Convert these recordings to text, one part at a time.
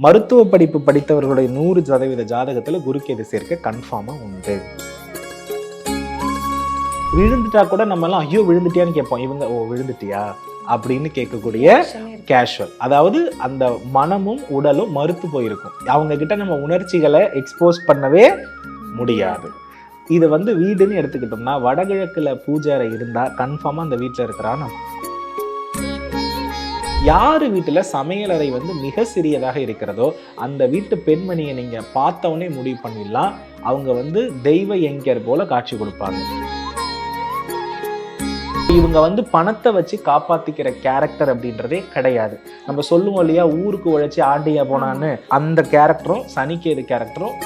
மருத்துவ படிப்பு படித்தவர்களுடைய நூறு சதவீத ஜாதகத்துல குருக்கேது சேர்க்க கன்ஃபார்மாக உண்டு. விழுந்துட்டா கூட நம்ம எல்லாம் ஐயோ விழுந்துட்டியான்னு கேட்போம். இவங்க ஓ விழுந்துட்டியா? அப்படின்னு கேட்கக்கூடிய கேஷுவல் அதாவது அந்த மனமும் உடலும் மறுத்து போயிருக்கும். அவங்க கிட்ட நம்ம உணர்ச்சிகளை எக்ஸ்போஸ் பண்ணவே முடியாது. இது வந்து வீடுன்னு எடுத்துக்கிட்டோம்னா வடகிழக்குல பூஜை இருந்தா கன்ஃபார்மாக அந்த வீட்டில் இருக்கிறான்னு யார் வீட்டில் சமையலறை வந்து மிக சிறியதாக இருக்கிறதோ அந்த வீட்டு பெண்மணியை நீங்க பார்த்தவொடனே முடிவு பண்ணிடலாம். அவங்க வந்து தெய்வ எங்கர் போல காட்சி கொடுப்பாங்க. இவங்க வந்து பணத்தை வச்சு காப்பாத்திக்கிற கேரக்டர் அப்படின்றதே கிடையாது. நம்ம சொல்லுவோம் இல்லையா ஊருக்கு உழைச்சி ஆண்டியா போனான்னு. அந்த கேரக்டரும் சனிக்கேது கேரக்டரும்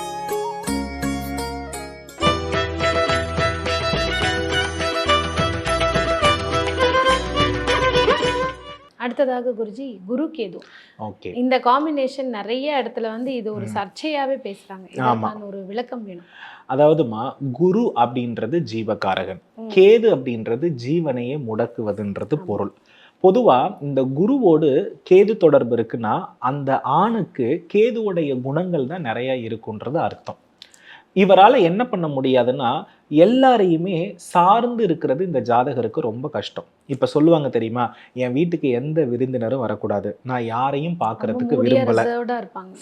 அடுத்ததாக குருஜி குரு கேது. ஓகே. இந்த காம்பினேஷன் நிறைய இடத்துல வந்து இது ஒரு சர்ச்சையாவே பேசுறாங்க. ஒரு விளக்கம் வேணும். அதாவதுமா குரு அப்படின்றது ஜீவகாரகன். கேது அப்படின்றது ஜீவனையே முடக்குவதுன்றது பொருள். பொதுவா இந்த குருவோடு கேது தொடர்பு இருக்குன்னா அந்த ஆணுக்கு கேதுவுடைய குணங்கள் தான் நிறைய இருக்குன்றது அர்த்தம். இவரால என்ன பண்ண முடியாதுன்னா எல்லாரையுமே சார்ந்து இருக்கிறது இந்த ஜாதகருக்கு ரொம்ப கஷ்டம். இப்ப சொல்லுவாங்க தெரியுமா என் வீட்டுக்கு எந்த விருந்தினரும் வரக்கூடாது. நான் யாரையும் பார்க்கறதுக்கு விரும்பல.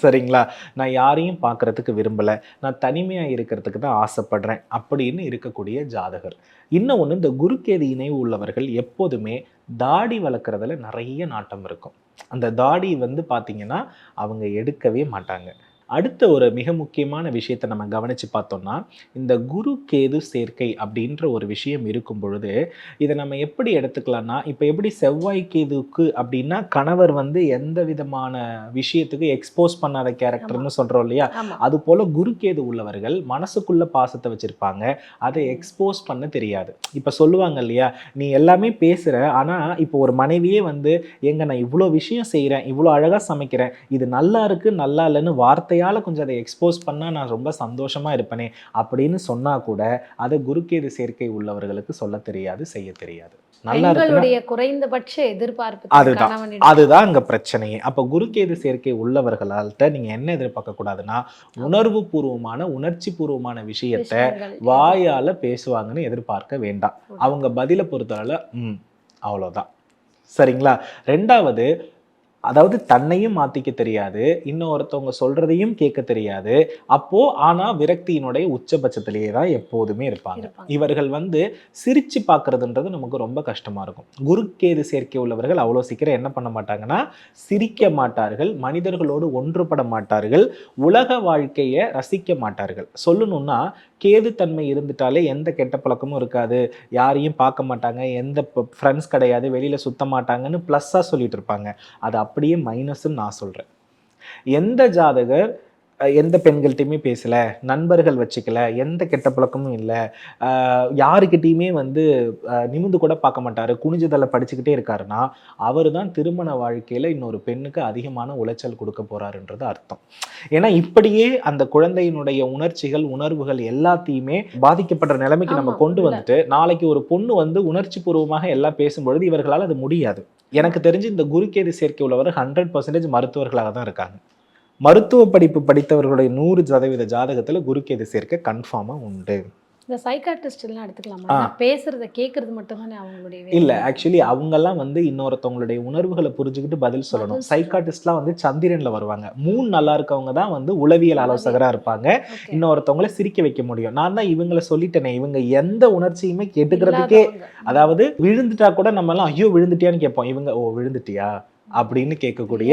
சரிங்களா? நான் யாரையும் பார்க்கறதுக்கு விரும்பல. நான் தனிமையா இருக்கிறதுக்கு தான் ஆசைப்படுறேன். அப்படின்னு இருக்கக்கூடிய ஜாதகர். இன்னும் ஒன்று இந்த குருக்கேது இணைவு உள்ளவர்கள் எப்போதுமே தாடி வளர்க்குறதுல நிறைய நாட்டம் இருக்கும். அந்த தாடி வந்து பார்த்தீங்கன்னா அவங்க எடுக்கவே மாட்டாங்க. அடுத்த ஒரு மிக முக்கியமான விஷயத்தை நம்ம கவனிச்சு பார்த்தோம்னா இந்த குரு கேது சேர்க்கை அப்படின்ற ஒரு விஷயம் இருக்கும் பொழுது இதை நம்ம எப்படி எடுத்துக்கலாம்னா இப்போ எப்படி செவ்வாய் கேதுக்கு அப்படின்னா கணவர் வந்து எந்த விதமான விஷயத்துக்கு எக்ஸ்போஸ் பண்ணாத கேரக்டர்னு சொல்றோம் இல்லையா? அது போல குருக்கேது உள்ளவர்கள் மனசுக்குள்ள பாசத்தை வச்சிருப்பாங்க. அதை எக்ஸ்போஸ் பண்ண தெரியாது. இப்ப சொல்லுவாங்க இல்லையா? நீ எல்லாமே பேசுற ஆனா இப்போ ஒரு மனைவியே வந்து எங்க நான் இவ்வளோ விஷயம் செய்றேன் இவ்வளோ அழகா சமைக்கிறேன் இது நல்லா இருக்கு நல்லா இல்லைன்னு வார்த்தையால கொஞ்சம் அதை எக்ஸ்போஸ் பண்ணா நான் ரொம்ப சந்தோஷமா இருப்பேனே அப்படின்னு சொன்னா கூட அதை குருக்கேது சேர்க்கை உள்ளவர்களுக்கு சொல்ல தெரியாது செய்ய தெரியாது பெண்களுடைய குறைந்தபட்ச எதிர்பார்ப்பு அதுதான். கணவனிடம். அதுதான் அங்க பிரச்சனையே அப்ப குருக்கேது சேர்க்கை உள்ளவர்களால்ட்ட நீங்க என்ன எதிர்பார்க்க கூடாதுன்னா உணர்வு பூர்வமான உணர்ச்சி பூர்வமான விஷயத்த. வாயால பேசுவாங்கன்னு எதிர்பார்க்க வேண்டாம் அவங்க பதிலை பொறுத்தவரை ம் அவ்வளோதான் சரிங்களா ரெண்டாவது அதாவது தன்னையும் மாத்திக்க தெரியாது இன்னொருத்தவங்க சொல்றதையும் கேட்க தெரியாது. அப்போ ஆனா விரக்தியினுடைய உச்சபட்சத்திலேயே தான் எப்போதுமே இருப்பாங்க. இவர்கள் வந்து சிரிச்சு பார்க்கறதுன்றது நமக்கு ரொம்ப கஷ்டமா இருக்கும். குருக்கேது சேர்க்கை உள்ளவர்கள் அவ்வளோ சீக்கிரம் என்ன பண்ண மாட்டாங்கன்னா சிரிக்க மாட்டார்கள் மனிதர்களோடு ஒன்றுபட மாட்டார்கள் உலக வாழ்க்கையை ரசிக்க மாட்டார்கள். சொல்லணும்னா கேது தன்மை இருந்துட்டாலே எந்த கெட்ட பழக்கமும் இருக்காது. யாரையும் பார்க்க மாட்டாங்க எந்த ஃப்ரெண்ட்ஸ் கிடையாது வெளியில சுத்த மாட்டாங்கன்னு ப்ளஸ்ஸாக சொல்லிட்டு இருப்பாங்க. அது அப்படியே மைனஸ்ன்னு நான் சொல்றேன். எந்த ஜாதகர் எந்த பெண்கள்கிட்டயுமே பேசல நண்பர்கள் வச்சுக்கல எந்த கெட்ட பழக்கமும் இல்லை யாருக்கிட்டேயுமே வந்து நிமிந்து கூட பார்க்க மாட்டாரு குனிஞ்சுதலை படிச்சுக்கிட்டே இருக்காருன்னா அவர் தான் திருமண வாழ்க்கையில இன்னொரு பெண்ணுக்கு அதிகமான உளைச்சல் கொடுக்க போறாருன்றது அர்த்தம். ஏன்னா இப்படியே அந்த குழந்தையினுடைய உணர்ச்சிகள் உணர்வுகள் எல்லாத்தையுமே பாதிக்கப்படுற நிலைமைக்கு நம்ம கொண்டு. வந்துட்டு நாளைக்கு ஒரு பொண்ணு வந்து உணர்ச்சி பூர்வமாக எல்லாம் பேசும்பொழுது இவர்களால் அது முடியாது. எனக்கு தெரிஞ்சு இந்த குருக்கேது சேர்க்கை உள்ளவர் ஹண்ட்ரட் பர்சன்டேஜ் மருத்துவர்களாக தான் இருக்காங்க. மருத்துவ படிப்பு படித்தவர்களுடைய நூறு சதவீத ஜாதகத்தில் குருக்கேது சேர்க்கை கன்ஃபார்மாக உண்டு. இந்த சைக்காட்ரிஸ்ட் எல்லாம் எடுத்துக்கலாமா. பேசுறத கேட்கறது மட்டும் தானே அவங்களுடைய. இல்ல ஆக்சுவலி அவங்கெல்லாம் வந்து இன்னொருத்தவங்களுடைய உணர்வுகளை புரிஞ்சுக்கிட்டு பதில் சொல்லணும். சைக்காட்டிஸ்ட்லாம் வந்து சந்திரன்ல வருவாங்க. மூணு நல்லா இருக்கவங்க தான் வந்து உளவியல் ஆலோசகரா இருப்பாங்க. இன்னொருத்தவங்கள சிரிக்க வைக்க முடியும். நான் தான் இவங்கள சொல்லிட்டேனே இவங்க எந்த உணர்ச்சியுமே கேட்டுக்கிறதுக்கே. அதாவது விழுந்துட்டா கூட நம்ம எல்லாம் ஐயோ விழுந்துட்டியான்னு கேட்போம். இவங்க ஓ விழுந்துட்டியா? அப்படின்னு கேட்கக்கூடிய.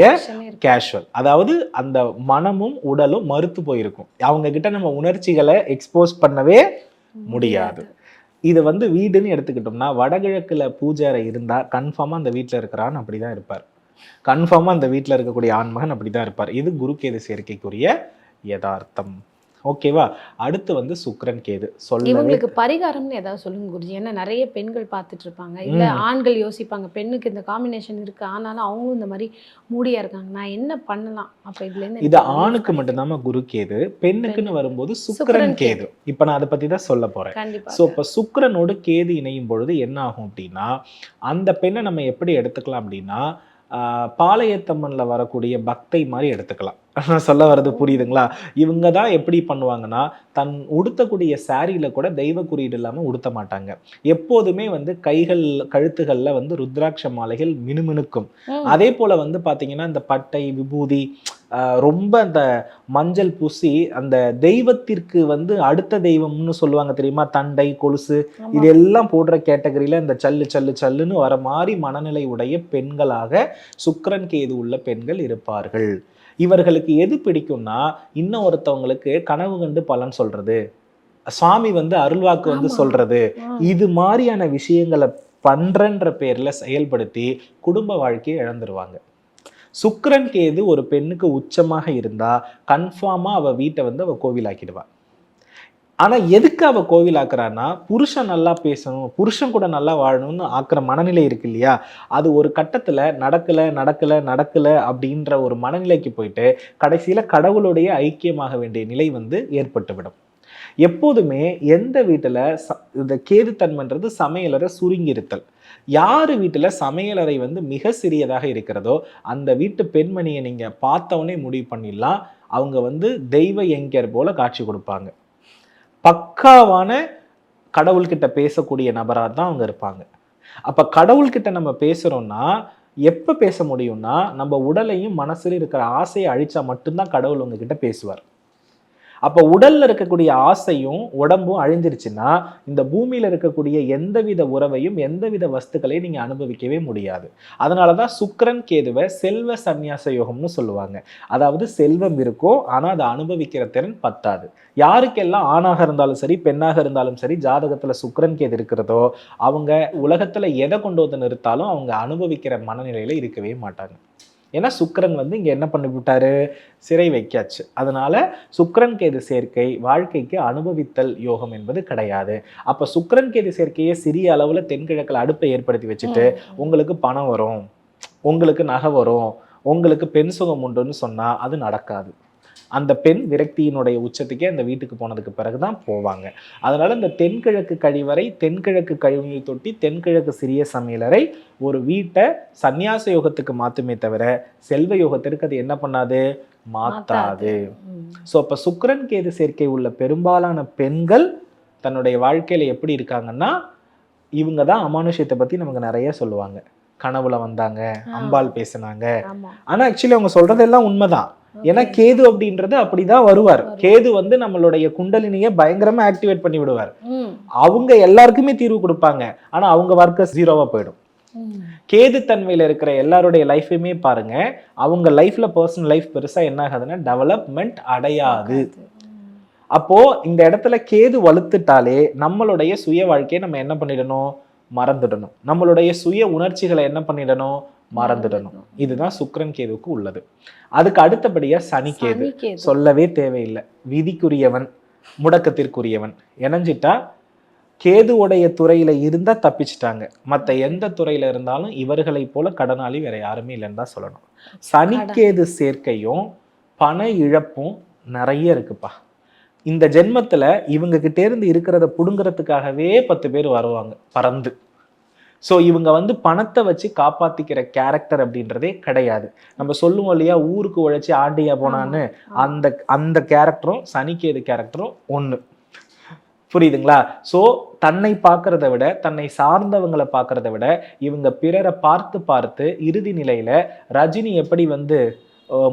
கேஷுவல் அதாவது அந்த மனமும் உடலும் மறுத்து போயிருக்கும். அவங்க கிட்ட நம்ம உணர்ச்சிகளை எக்ஸ்போஸ் பண்ணவே முடியாது. இது வந்து வீடுன்னு எடுத்துக்கிட்டோம்னா வடகிழக்குல பூஜை அறை இருந்தா கன்ஃபார்மா அந்த வீட்ல இருக்கிறான்னு அப்படிதான் இருப்பார். கன்ஃபார்மா அந்த வீட்ல இருக்கக்கூடிய ஆண்மகன் அப்படிதான் இருப்பார். இது குருக்கேது சேர்க்கைக்குரிய யதார்த்தம். ஓகேவா அடுத்து வந்து சுக்கிரன் கேது. சொல்லவே இவங்களுக்கு பரிகாரம்னு ஏதாவது சொல்லுங்க குருஜி. ஏன்னா நிறைய பெண்கள் பார்த்துட்டு இருப்பாங்க. இல்ல. ஆண்கள் யோசிப்பாங்க. பெண்ணுக்கு இந்த காம்பினேஷன் இருக்கு. ஆனாலும் அவங்களும் இந்த மாதிரி மூடியா இருக்காங்க. நான் என்ன பண்ணலாம்? அப்ப இதுல இருந்து இது ஆணுக்கு. மட்டும்தாம்மா குரு கேது. பெண்ணுக்குன்னு வரும்போது சுக்கிரன் கேது. இப்ப நான் அதை பத்தி தான் சொல்ல போறேன். ஸோ இப்போ சுக்கிரனோடு கேது இணையும் பொழுது என்ன ஆகும் அப்படின்னா அந்த பெண்ணை நம்ம எப்படி எடுத்துக்கலாம் அப்படின்னா பாளையத்தம்மன்ல வரக்கூடிய பக்தை மாதிரி எடுத்துக்கலாம். நான் சொல்ல வர்றது புரியுதுங்களா? இவங்க தான் எப்படி பண்ணுவாங்கன்னா தன் உடுத்தக்கூடிய சாரியில கூட தெய்வ குறியீடு இல்லாமல் உடுத்த மாட்டாங்க. எப்போதுமே வந்து கைகள் கழுத்துகள்ல வந்து ருத்ராட்ச மாலைகள் மினுமினுக்கும். அதே போல வந்து பாத்தீங்கன்னா இந்த பட்டை விபூதி ரொம்ப அந்த மஞ்சள் பூசி அந்த தெய்வத்திற்கு வந்து அடுத்த தெய்வம்னு சொல்லுவாங்க தெரியுமா? தண்டை கொலுசு. இதெல்லாம் போடுற கேட்டகரியில இந்த சல்லு சல்லு சல்லுன்னு வர மாதிரி மனநிலை உடைய பெண்களாக சுக்கிரன் கேது உள்ள பெண்கள் இருப்பார்கள். இவர்களுக்கு எது பிடிக்கும்னா இன்னும் ஒருத்தவங்களுக்கு கனவு கண்டு பலன் சொல்றது சுவாமி வந்து அருள்வாக்கு வந்து. சொல்றது. இது மாதிரியான விஷயங்களை பண்றன்ற பேர்ல செயல்படுத்தி குடும்ப வாழ்க்கையை இழந்துருவாங்க சுக்கிரன் கேது ஒரு பெண்ணுக்கு உச்சமாக இருந்தா கன்ஃபார்மா அவ வீட்டை வந்து அவ கோவிலாக்கிடுவா ஆனால் எதுக்கு அவள் கோவில் ஆக்குறான்னா புருஷன் நல்லா பேசணும் புருஷன் கூட நல்லா வாழணும்னு ஆக்குற மனநிலை இருக்கு இல்லையா? அது ஒரு கட்டத்தில் நடக்கலை நடக்கல நடக்கல அப்படின்ற ஒரு மனநிலைக்கு போயிட்டு கடைசியில் கடவுளுடைய ஐக்கியமாக வேண்டிய நிலை வந்து ஏற்பட்டுவிடும். எப்போதுமே எந்த வீட்டில் ச- இந்த கேதுத்தன்மைன்றது சமையலறை சுருங்கியிருத்தல். யார் வீட்டில் சமையலறை வந்து மிக சிறியதாக இருக்கிறதோ அந்த வீட்டு பெண்மணியை நீங்கள் பார்த்தவொடனே முடிவு பண்ணிடலாம். அவங்க வந்து தெய்வ எங்கர் போல காட்சி கொடுப்பாங்க. பக்காவான கடவுள்கிட்ட பேசக்கூடிய நபராக தான் அவங்க இருப்பாங்க. அப்போ கடவுள்கிட்ட நம்ம பேசுகிறோம்னா எப்போ பேச முடியும்னா நம்ம உடலையும் மனசுலையும் இருக்கிற ஆசையை அழிச்சா மட்டும்தான் கடவுள் உங்ககிட்ட பேசுவார். அப்போ உடல்ல இருக்கக்கூடிய ஆசையும் உடம்பும் அழிஞ்சிருச்சுன்னா இந்த பூமியில இருக்கக்கூடிய எந்தவித உறவையும் எந்தவித வஸ்துக்களையும் நீங்க அனுபவிக்கவே முடியாது. அதனாலதான் சுக்கரன் கேதுவை செல்வ சந்நியாச யோகம்னு சொல்லுவாங்க. அதாவது செல்வம் இருக்கும் ஆனா அதை அனுபவிக்கிற திறன் பத்தாது. யாருக்கெல்லாம் ஆணாக இருந்தாலும் சரி பெண்ணாக இருந்தாலும் சரி ஜாதகத்துல சுக்கரன் கேது இருக்கிறதோ அவங்க உலகத்துல எதை கொண்டு வந்து நிறுத்தாலும் அவங்க அனுபவிக்கிற மனநிலையில இருக்கவே மாட்டாங்க. ஏன்னா சுக்கிரன் வந்து இங்க என்ன பண்ணி விட்டாரு? சிறை வைக்காச்சு. அதனால சுக்கிரன் கேது சேர்க்கை? வாழ்க்கைக்கு அனுபவித்தல் யோகம் என்பது கிடையாது. அப்ப சுக்கிரன் கேது சேர்க்கையை சிறிய அளவுல தென்கிழக்குல அடுப்பை ஏற்படுத்தி வச்சுட்டு உங்களுக்கு பணம் வரும். உங்களுக்கு நகை வரும். உங்களுக்கு பெண் சுகம் உண்டுன்னு சொன்னா அது நடக்காது. அந்த பெண் விரக்தியினுடைய உச்சத்துக்கே அந்த வீட்டுக்கு போனதுக்கு பிறகுதான் போவாங்க. அதனால இந்த தென்கிழக்கு கழிவறை தென்கிழக்கு கழிவுநீர் தொட்டி தென்கிழக்கு சிறிய சமையலறை ஒரு வீட்டை சந்நியாச யோகத்துக்கு மாத்துமே தவிர செல்வ யோகத்திற்கு அது என்ன பண்ணாது? மாத்தாது. ஸோ அப்போ சுக்கிரன் கேது சேர்க்கை உள்ள பெரும்பாலான பெண்கள் தன்னுடைய வாழ்க்கையில எப்படி இருக்காங்கன்னா இவங்க தான் அமானுஷ்யத்தை பத்தி நமக்கு நிறைய சொல்லுவாங்க. கனவுல வந்தாங்க. அம்பாள் பேசினாங்க. ஆனா ஆக்சுவலி அவங்க சொல்றதெல்லாம் உண்மைதான். ஏன்னா. கேது அப்படின்றது அப்படிதான் வருவார். கேது வந்து நம்மளுடைய குண்டலினியை பயங்கரமா ஆக்டிவேட் பண்ணி விடுவார். அவங்க எல்லாருக்குமே தீர்வு கொடுப்பாங்க ஆனா அவங்க வர்க்க ஜீரோவா போயிடும். கேது தன்மையில இருக்கிற எல்லாருடைய லைஃபையுமே பாருங்க அவங்க லைஃப்ல பர்சனல் லைஃப் பெருசா என்ன ஆகுதுன்னா டெவலப்மெண்ட் அடையாது. அப்போ இந்த இடத்துல கேது வலுத்துட்டாலே நம்மளுடைய சுய வாழ்க்கையை நம்ம என்ன பண்ணிடணும் மறந்துடணும் நம்மளுடைய சுய உணர்ச்சிகளை என்ன பண்ணிடணும் மறந்துடணும். இதுதான் சுக்கிரன் கேதுவுக்கு உள்ளது. அதுக்கு அடுத்தபடியா சனி கேது. சொல்லவே தேவையில்லை. விதிக்குரியவன் முடக்கத்திற்குரியவன். இணைஞ்சிட்டா கேதுவுடைய துறையில இருந்தா தப்பிச்சிட்டாங்க. மத்த எந்த துறையில இருந்தாலும் இவர்களைப் போல கடனாளி வேற யாருமே இல்லைன்னு தான் சொல்லணும். சனிக்கேது சேர்க்கையும் பண இழப்பும் நிறைய இருக்குப்பா. இந்த ஜென்மத்துல இவங்க கிட்டே இருந்து இருக்கிறத புடுங்கிறதுக்காகவே பத்து பேர் வருவாங்க பறந்து. ஸோ இவங்க வந்து பணத்தை வச்சு காப்பாத்திக்கிற கேரக்டர் அப்படின்றதே கிடையாது நம்ம சொல்லுவோம் இல்லையா ஊருக்கு உழைச்சி ஆண்டியா போனான்னு. அந்த அந்த கேரக்டரும் சனிக்கேது கேரக்டரும் ஒண்ணு புரியுதுங்களா சோ தன்னை பார்க்கறத விட தன்னை சார்ந்தவங்களை பார்க்கறத விட இவங்க பிறரை பார்த்து பார்த்து இறுதி நிலையில ரஜினி எப்படி வந்து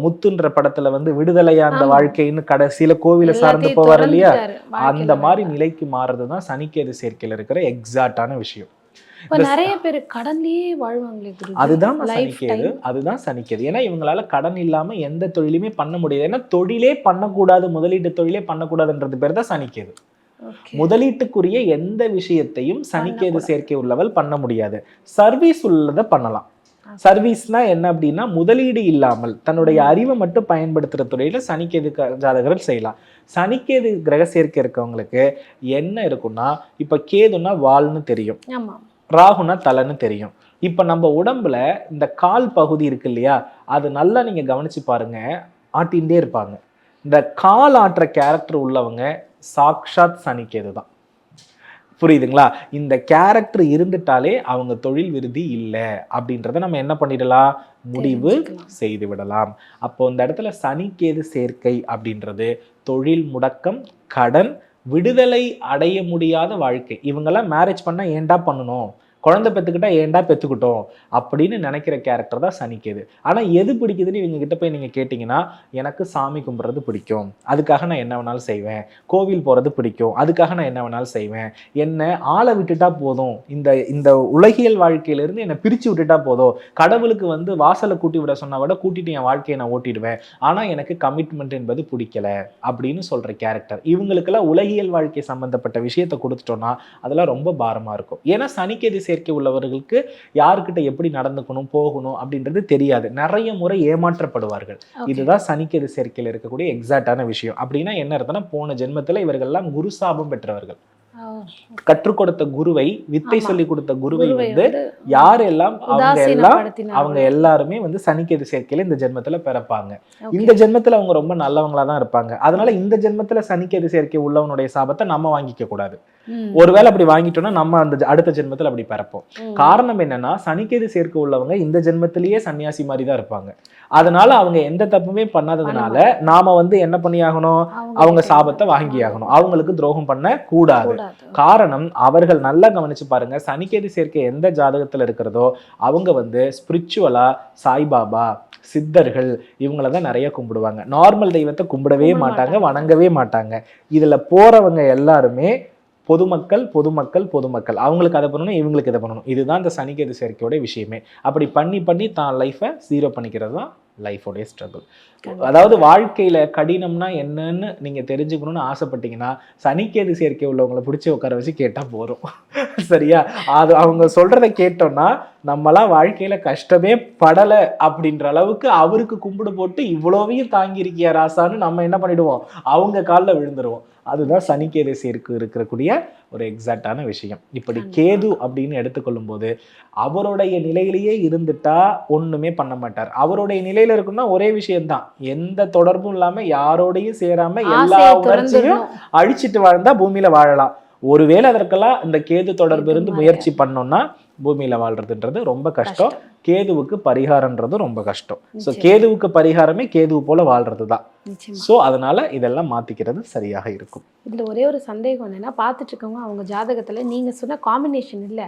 முத்துன்ற படத்துல வந்து விடுதலையா அந்த. வாழ்க்கைன்னு கடைசியில கோவிலை சார்ந்து போவார் இல்லையா அந்த மாதிரி. நிலைக்கு மாறுறது தான் சனிக்கேது சேர்க்கையில இருக்கிற எக்ஸாக்டான விஷயம் நிறைய பேர் கடன்லயே வாழ்வாங்களே. அதுதான் சனிக்கேது. அதுதான் சனிக்கேது ஏன்னா இவங்களால கடன் இல்லாம எந்த தொழிலுமே பண்ண முடியாது ஏன்னா தொழிலே பண்ணக்கூடாது முதலீட்டு தொழிலே பண்ணக்கூடாதுன்றது பேர் தான் சனிக்கேது. முதலீட்டுக்குரிய எந்த விஷயத்தையும் சனிக்கேது. சேர்க்கை உள்ளவள் பண்ண முடியாது சர்வீஸ் உள்ளதை பண்ணலாம். சர்வீஸ்னா என்ன அப்படின்னா முதலீடு இல்லாமல் தன்னுடைய அறிவை மட்டும் பயன்படுத்துற துறையில சனிக்கேது ஜாதகர்கள் செய்யலாம் சனிக்கேது கிரக சேர்க்கை இருக்கவங்களுக்கு என்ன இருக்கும்னா இப்ப கேதுன்னா வால்னு தெரியும் ஆமா ராகுனா தலைன்னு தெரியும். இப்போ நம்ம உடம்புல இந்த கால் பகுதி இருக்கு இல்லையா? அது நல்லா நீங்க கவனிச்சு பாருங்க. ஆட்டின்டே இருப்பாங்க. இந்த கால் ஆட்டுற கேரக்டர் உள்ளவங்க சாக்ஷாத் சனிக்கேது தான். புரியுதுங்களா? இந்த கேரக்டர் இருந்துட்டாலே அவங்க தொழில் விருதி இல்லை. அப்படின்றத நம்ம என்ன பண்ணிடலாம்? முடிவு. செய்து விடலாம். அப்போ இந்த இடத்துல சனிக்கேது சேர்க்கை அப்படின்றது தொழில் முடக்கம் கடன் விடுதலை அடைய முடியாத வாழ்க்கை. இவங்கெல்லாம் மேரேஜ் பண்ணால் ஏன்டா பண்ணணும்? குழந்தை பெற்றுக்கிட்டா ஏன்டா பெற்றுக்கிட்டோம் அப்படின்னு நினைக்கிற கேரக்டர் தான் சனிக்கேது. ஆனால் எது பிடிக்குதுன்னு இவங்க கிட்ட போய் நீங்கள் கேட்டிங்கன்னா எனக்கு சாமி கும்பிட்றது பிடிக்கும். அதுக்காக நான் என்ன வேணாலும் செய்வேன். கோவில் போகிறது பிடிக்கும். அதுக்காக நான் என்ன வேணாலும் செய்வேன். என்னை ஆளை விட்டுட்டா போதும். இந்த இந்த உலகியல் வாழ்க்கையிலேருந்து என்னை பிரித்து விட்டுட்டா போதும். கடவுளுக்கு வந்து வாசலை கூட்டி விட சொன்னால் விட கூட்டிட்டு என் வாழ்க்கையை நான் ஓட்டிடுவேன். ஆனால் எனக்கு கமிட்மெண்ட் என்பது பிடிக்கல அப்படின்னு சொல்கிற கேரக்டர் இவங்களுக்கெல்லாம் உலகியல் வாழ்க்கை சம்மந்தப்பட்ட விஷயத்தை கொடுத்துட்டோம்னா அதெல்லாம் ரொம்ப பாரமாக இருக்கும். ஏன்னா சனிக்கேது சேர்க்கை உள்ளவர்களுக்கு யாருக்கிட்ட எப்படி நடந்துக்கணும் போகணும் அப்படின்றது தெரியாது. நிறைய முறை ஏமாற்றப்படுவார்கள். இதுதான் சனிக்கேது சேர்க்கையில் இருக்கக்கூடிய எக்ஸாக்டான விஷயம். அப்படின்னா என்ன அர்த்தம்னா போன ஜென்மத்துல இவர்கள்லாம் குரு சாபம் பெற்றவர்கள். கற்றுக் கொடுத்த குருவை வித்தை. சொல்லி கொடுத்த குருவை வந்து யாரெல்லாம் அவங்க எல்லாம். அவங்க எல்லாருமே வந்து சனிக்கேது சேர்க்கையில இந்த ஜென்மத்துல பிறப்பாங்க. இந்த ஜென்மத்துல அவங்க ரொம்ப நல்லவங்களா தான் இருப்பாங்க. அதனால இந்த ஜென்மத்துல சனிக்கேது சேர்க்கை உள்ளவனுடைய சாபத்தை நம்ம வாங்கிக்க கூடாது. ஒருவேளை அப்படி வாங்கிட்டோம்னா நம்ம அந்த அடுத்த ஜென்மத்துல அப்படி பிறப்போம். காரணம் என்னன்னா சனிக்கேது சேர்க்கை உள்ளவங்க இந்த ஜென்மத்திலேயே சன்னியாசி மாதிரி தான் இருப்பாங்க. அதனால அவங்க எந்த தப்புமே பண்ணாததுனால நாம வந்து என்ன பண்ணியாகணும்? அவங்க சாபத்தை வாங்கியாகணும். அவங்களுக்கு துரோகம் பண்ண கூடாது. காரணம் அவர்கள் நல்லா கவனிச்சு பாருங்க சனிக்கேது சேர்க்கை எந்த ஜாதகத்துல இருக்கிறதோ அவங்க வந்து ஸ்பிரிச்சுவலா சாய்பாபா சித்தர்கள் இவங்கள தான் நிறைய கும்பிடுவாங்க. நார்மல் தெய்வத்தை கும்பிடவே கும்பிட மாட்டாங்க மாட்டாங்க. வணங்கவே மாட்டாங்க. இதுல போறவங்க எல்லாருமே பொதுமக்கள் பொதுமக்கள் பொதுமக்கள். அவங்களுக்கு அதை பண்ணணும் இவங்களுக்கு இதை பண்ணணும். இதுதான் இந்த சனிக்கேது சேர்க்கையோட விஷயமே. அப்படி பண்ணி பண்ணி தான் லைஃப்பை ஜீரோ பண்ணிக்கிறது தான் லைஃபோடைய ஸ்ட்ரகிள். அதாவது வாழ்க்கையில கடினம்னா என்னன்னு நீங்க தெரிஞ்சுக்கணும்னு ஆசைப்பட்டீங்கன்னா சனிக்கேது சேர்க்கை உள்ளவங்களை பிடிச்சி உட்கார வச்சு கேட்டா போதும். சரியா? அது அவங்க சொல்றத கேட்டோம்னா நம்மலாம் வாழ்க்கையில கஷ்டமே படல அப்படின்ற அளவுக்கு அவருக்கு கும்பிடு போட்டு இவ்வளவையும் தாங்கி இருக்கியா ராசான்னு நம்ம என்ன பண்ணிடுவோம்? அவங்க காலில் விழுந்துருவோம். அதுதான் சனிக்கேது சேர்க்கு இருக்கக்கூடிய ஒரு எக்ஸாக்டான விஷயம் இப்படி. கேது அப்படின்னு எடுத்துக்கொள்ளும் போது அவருடைய நிலையிலேயே இருந்துட்டா ஒண்ணுமே பண்ண மாட்டார் அவருடைய நிலையில இருக்குன்னா ஒரே விஷயம்தான் எந்த தொடர்பும் இல்லாம யாரோடையும் சேராம எல்லா உணர்ச்சியும். அழிச்சிட்டு வாழ்ந்தா பூமியில வாழலாம் ஒருவேளை அதற்கெல்லாம் இந்த கேது தொடர்பு இருந்து. முயற்சி பண்ணோம்னா பூமியில வாழ்றதுன்றது ரொம்ப கஷ்டம் கேதுவுக்கு பரிகாரம்ன்றது ரொம்ப கஷ்டம் ஸோ. கேதுவுக்கு பரிகாரமே கேதுவு போல வாழ்றது தான். ஸோ அதனால இதெல்லாம் மாத்திக்கிறது சரியாக இருக்கும் இதுல ஒரே ஒரு சந்தேகம் என்னன்னா பார்த்துட்டு இருக்கவங்க அவங்க ஜாதகத்துல நீங்க சொன்ன காம்பினேஷன் இல்ல.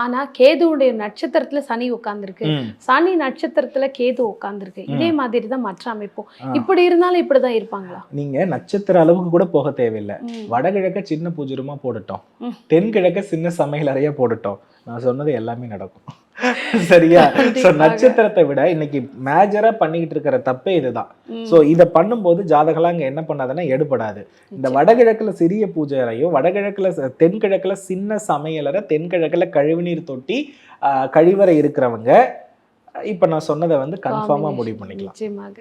ஆனா கேதுவுடைய நட்சத்திரத்துல சனி உட்கார்ந்துருக்கு. சனி நட்சத்திரத்துல கேது உட்கார்ந்துருக்கு இதே மாதிரி தான் மற்ற அமைப்பும். இப்படி இருந்தாலும் இப்படிதான் இருப்பாங்களா நீங்க நட்சத்திர அளவுக்கு கூட போக தேவையில்லை. வடகிழக்க சின்ன பூஜரமா போடட்டும். தென்கிழக்க சின்ன சமையல் அறையா போடட்டும் நான் சொன்னது எல்லாமே நடக்கும். சரியா? சோ கண்டிப்பாக. நட்சத்திரத்தை விட இன்னைக்கு மேஜரா பண்ணிக்கிட்டு இருக்கிற தப்பே இதுதான். சோ இத பண்ணும்போது ஜாதகம்லாம் அங்க என்ன பண்ணாதுன்னா எடுபடாது. இந்த வடகிழக்குல சிறிய பூஜை அறையோ வடகிழக்குல தென்கிழக்குல சின்ன சமையலறை தென்கிழக்குல கழிவுநீர் தொட்டி கழிவறை இருக்கிறவங்க இப்ப நான் சொன்னதை வந்து கன்ஃபார்மா Combination. முடிவு பண்ணிக்கலாம். நிச்சயமாக.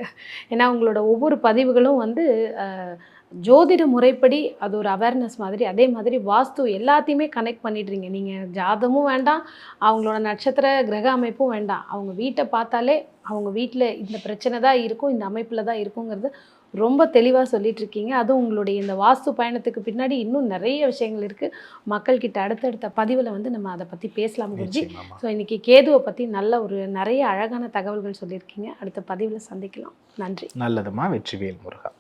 ஏன்னா உங்களோட ஒவ்வொரு பதிவுகளும் வந்து ஜோதிட முறைப்படி அது ஒரு அவேர்னஸ் மாதிரி அதே மாதிரி வாஸ்து எல்லாத்தையுமே கனெக்ட் பண்ணிடுறீங்க. நீங்கள் ஜாதமும் வேண்டாம் அவங்களோட நட்சத்திர கிரக அமைப்பும் வேண்டாம். அவங்க வீட்டை பார்த்தாலே அவங்க வீட்டில் இந்த பிரச்சனை தான் இருக்கும் இந்த அமைப்பில் தான் இருக்குங்கிறது ரொம்ப தெளிவாக சொல்லிட்டு இருக்கீங்க அதுவும் உங்களுடைய இந்த வாஸ்து பயணத்துக்கு பின்னாடி இன்னும் நிறைய விஷயங்கள் இருக்குது மக்கள்கிட்ட அடுத்தடுத்த பதிவில் வந்து நம்ம அதை பற்றி பேசலாம் குருஜி. ஸோ இன்னைக்கு கேதுவை பற்றி நல்ல ஒரு நிறைய அழகான தகவல்கள் சொல்லியிருக்கீங்க. அடுத்த பதிவில் சந்திக்கலாம். நன்றி. நல்லதுமா வெற்றிவேல் முருகா.